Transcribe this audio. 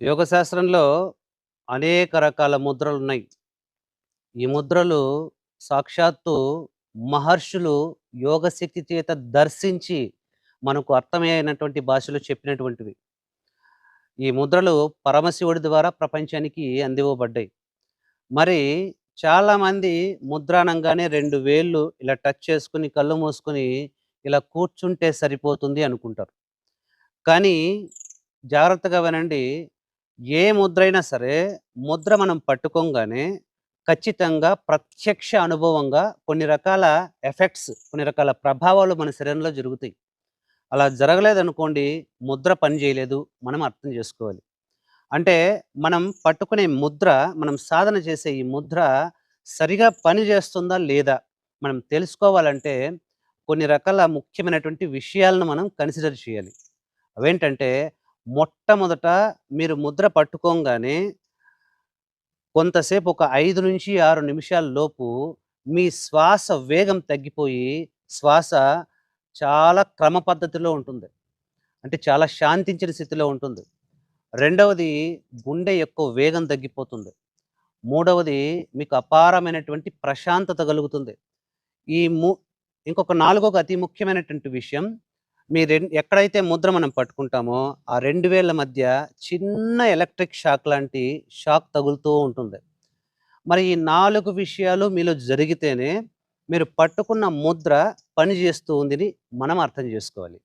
యోగ శాస్త్రంలో అనేక రకాల ముద్రలు ఉన్నాయి ఈ ముద్రలు సాక్షాత్తు మహర్షులు యోగ శక్తి చేత దర్శించి, మనకు అర్థమయ్యేనటువంటి భాషలో చెప్పినటువంటివి. ఈ ముద్రలు పరమశివుడి ద్వారా ప్రపంచానికి అందివ్వబడ్డాయి. మరి చాలామంది ముద్ర అనంగానే 2 వేళ్ళు ఇలా టచ్ చేసుకొని, కళ్ళు మూసుకొని ఇలా కూర్చుంటే సరిపోతుంది అనుకుంటారు. కానీ జాగ్రత్తగా వినండి. ఏ ముద్రైనా సరే, ముద్ర మనం పట్టుకోగానే ఖచ్చితంగా ప్రత్యక్ష అనుభవంగా కొన్ని రకాల ఎఫెక్ట్స్, కొన్ని రకాల ప్రభావాలు మన శరీరంలో జరుగుతాయి. అలా జరగలేదనుకోండి, ముద్ర పని చేయలేదు. మనం అర్థం చేసుకోవాలి. అంటే మనం పట్టుకునే ముద్ర, మనం సాధన చేసే ఈ ముద్ర సరిగా పని చేస్తుందా లేదా? మనం తెలుసుకోవాలంటే కొన్ని రకాల ముఖ్యమైనటువంటి విషయాలను మనం కన్సిడర్ చేయాలి. అవేంటంటే మొట్టమొదట మీరు ముద్ర పట్టుకోగానే కొంతసేపు ఒక 5-6 నిమిషాల లోపు మీ శ్వాస వేగం తగ్గిపోయి, శ్వాస చాలా క్రమ పద్ధతిలో ఉంటుంది. అంటే చాలా శాంతించిన స్థితిలో ఉంటుంది. రెండవది గుండె యొక్క వేగం తగ్గిపోతుంది. మూడవది మీకు అపారమైనటువంటి ప్రశాంతత కలుగుతుంది. ఈ ము ఇంకొక నాలుగోక అతి ముఖ్యమైనటువంటి విషయం, మీ రెండు ఎక్కడైతే ముద్ర మనం పట్టుకుంటామో, ఆ రెండు వేల మధ్య చిన్న ఎలక్ట్రిక్ షాక్ లాంటి షాక్ తగులుతూ ఉంటుంది. మరి ఈ నాలుగు విషయాలు మీలో జరిగితేనే, మీరు పట్టుకున్న ముద్ర పని చేస్తూ ఉందని మనం అర్థం చేసుకోవాలి.